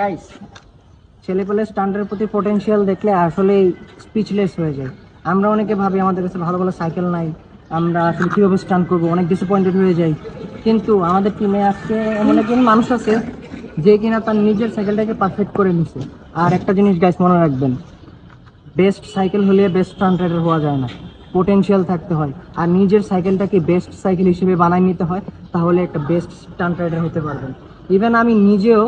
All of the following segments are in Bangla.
গাইস ছেলেপেলে স্ট্যান্ডের প্রতি পোটেনশিয়াল দেখলে আসলেই স্পিচলেস হয়ে যায়। আমরা অনেকে ভাবি আমাদের কাছে ভালো ভালো সাইকেল নাই, আমরা আসলে কীভাবে স্টান্ট করব, অনেক ডিসঅ্যাপয়েন্টেড হয়ে যাই। কিন্তু আমাদের টিমে আজকে এমন একজন মানুষ আছে, যে কিনা তার নিজের সাইকেলটাকে পারফেক্ট করে নিছে। আর একটা জিনিস গাইস মনে রাখবেন বেস্ট সাইকেল হলে বেস্ট স্টান্ট রাইডার হওয়া যায় না পোটেনশিয়াল থাকতে হয়। আর নিজের সাইকেলটাকে বেস্ট সাইকেল হিসেবে বানায় নিতে হয়, তাহলে একটা বেস্ট স্টান্ট রাইডার হতে পারবেন। ইভেন আমি নিজেও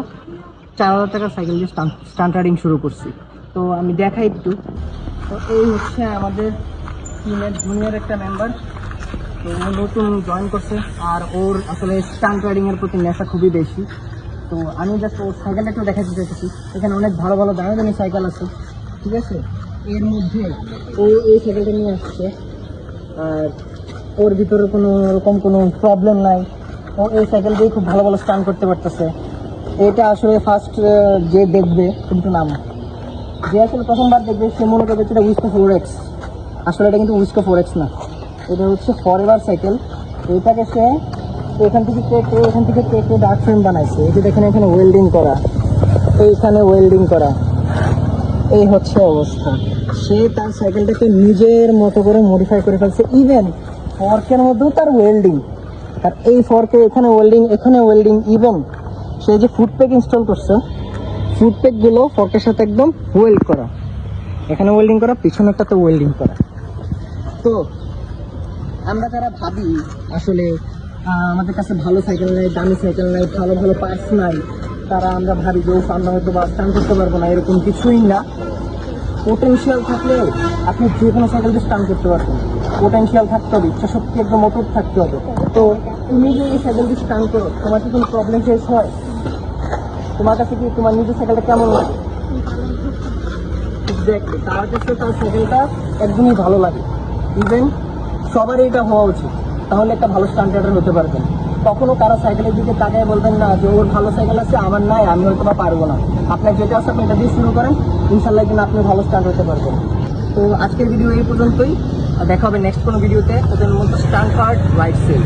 চার হাজার টাকার সাইকেল দিয়ে স্টান্ট রাইডিং শুরু করছি। তো আমি দেখাই একটু। তো এই হচ্ছে আমাদের টিমের জুনিয়র একটা মেম্বার তো ও নতুন জয়েন করছে আর ওর আসলে স্টান্ট রাইডিং এর প্রতি নেশা খুবই বেশি। তো আমি জাস্ট ওর সাইকেলটা একটু দেখাতে চাইতেছি। এখানে অনেক ভালো ভালো দামি দামি সাইকেল আছে। ঠিক আছে? এর মধ্যে ও এই সাইকেলটা নিয়ে আসছে। আর ওর ভিতরে কোনো রকম কোনো প্রবলেম নাই। ও এই সাইকেল দিয়ে খুব ভালো ভালো স্টান করতে পারতেছে। এটা আসলে ফার্স্ট যে দেখবে, কিন্তু নাম। যে আসলে প্রথমবার দেখবে, সে মনে করবে এটা উইস্কো ফোর এক্স আসলে এটা কিন্তু উইস্কো ফোর এক্স না। এটা হচ্ছে ফর এভার সাইকেল এটাকে সে এখান থেকে কেটে, এখান থেকে কেটে ডার্ক ফ্রেম বানাইছে। যে দেখেন এখানে ওয়েল্ডিং করা। এইখানে ওয়েল্ডিং করা। এই হচ্ছে অবস্থা। সে তার সাইকেলটাকে নিজের মতো করে মডিফাই করে ফেলছে। ইভেন ফর্কের মধ্যেও তার ওয়েল্ডিং আর এই ফর্কে এখানে ওয়েল্ডিং এখানে ওয়েল্ডিং ইভেন সে যে ফুড প্যাক ইনস্টল করছে ফুড প্যাকগুলো ফর্কের সাথে একদম ওয়েল্ড করা। এখানে ওয়েল্ডিং করা, পিছনেরটাতে ওয়েল্ডিং করা। তো, আমরা যারা ভাবি, আসলে আমাদের কাছে ভালো সাইকেল নাই, দামি সাইকেল নাই, ভালো ভালো পার্টস নাই, তারা আমরা ভাবি যে আমরা হয়তো বা স্টান করতে পারব না, এরকম কিছুই না। পোটেনশিয়াল থাকলে আপনি যে কোনো সাইকেল দিয়ে স্টান করতে পারবেন। পোটেনশিয়াল থাকতে হবে, ইচ্ছা শক্তি একদম অটুট থাকতে হবে। তো, তুমি যে এই সাইকেল দিয়ে স্টান করো, তোমার কি কোনো প্রবলেম ফেস হয়? তোমার কাছে কি তোমার নিজের সাইকেলটা কেমন লাগে? এক্স্যাক্টলি তার কাছে তার সাইকেলটা একদমই ভালো লাগে। ইভেন সবারই এটা হওয়া উচিত। তাহলে একটা ভালো স্টান্ট রাইডার হতে পারবেন। কখনো কারও সাইকেলের দিকে তাকায় বলবেন না যে, ওর ভালো সাইকেল আছে, আমার নাই, আমি হয়তো বা পারব না। আপনার যেটা আছে আপনি এটা দিয়ে শুরু করেন। ইনশাল্লাহ কিন্তু আপনি ভালো স্টান্ট হতে পারবেন। তো আজকের ভিডিও এই পর্যন্তই। দেখা হবে নেক্সট কোনো ভিডিওতে ওদের মধ্যে স্টান্ট পার্ট রাইট সেল